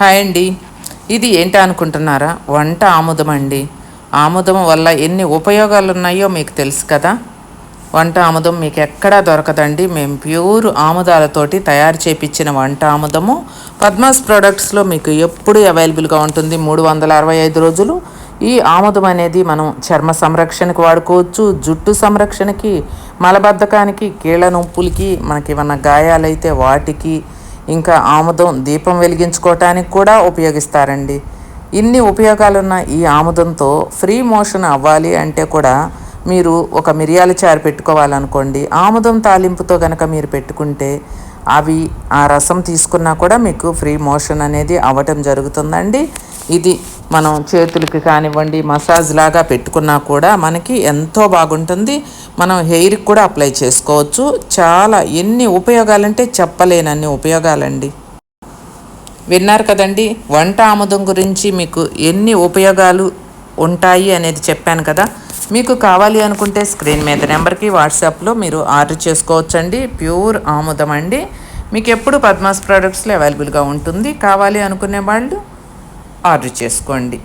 Hi అండి. ఇది ఏంటి అనుకుంటున్నారా? వంట ఆముదం అండి ఆముదం వల్ల ఎన్ని ఉపయోగాలు ఉన్నాయో మీకు తెలుసు కదా? వంట ఆముదం మీకు ఎక్కడా దొరకదండి. మేము ప్యూర్ ఆముదాలతోటి తయారు చేపించిన వంట ఆముదము. పద్మాస్ ప్రోడక్ట్స్లో మీకు ఎప్పుడు అవైలబుల్గా ఉంటుంది. మూడు వందల అరవై ఐదు రోజులు. ఈ ఆముదం అనేది మనం చర్మ సంరక్షణకి వాడుకోవచ్చు జుట్టు సంరక్షణకి మలబద్ధకానికి కీళ్ళ నొప్పులకి మనకి ఏమన్నా గాయాలైతే వాటికి ఇంకా ఆముదం దీపం వెలిగించుకోవటానికి కూడా ఉపయోగిస్తారండి. ఇన్ని ఉపయోగాలున్న ఈ ఆముదంతో ఫ్రీ మోషన్ అవ్వాలి అంటే కూడా మీరు ఒక మిరియాల చారు పెట్టుకోవాలనుకోండి. ఆముదం తాలింపుతో కనుక మీరు పెట్టుకుంటే అవి ఆ రసం తీసుకున్నా కూడా మీకు ఫ్రీ మోషన్ అనేది అవ్వటం జరుగుతుందండి. ఇది మనం చేతులకి కానివ్వండి మసాజ్ లాగా పెట్టుకున్నా కూడా మనకి ఎంతో బాగుంటుంది. మనం హెయిర్కి కూడా అప్లై చేసుకోవచ్చు. చాలా ఎన్ని ఉపయోగాలంటే చెప్పలేనన్ని ఉపయోగాలండి. విన్నారు కదండి వంట ఆముదం గురించి మీకు ఎన్ని ఉపయోగాలు ఉంటాయి అనేది చెప్పాను కదా. మీకు కావాలి అనుకుంటే స్క్రీన్ మీద నెంబర్కి వాట్సాప్లో మీరు ఆర్డర్ చేసుకోవచ్చండి. ప్యూర్ ఆముదం అండి. మీకు ఎప్పుడు పద్మాస్ ప్రోడక్ట్స్లో అవైలబుల్గా ఉంటుంది. కావాలి అనుకునే వాళ్ళు ఆర్డర్ చేసుకోండి.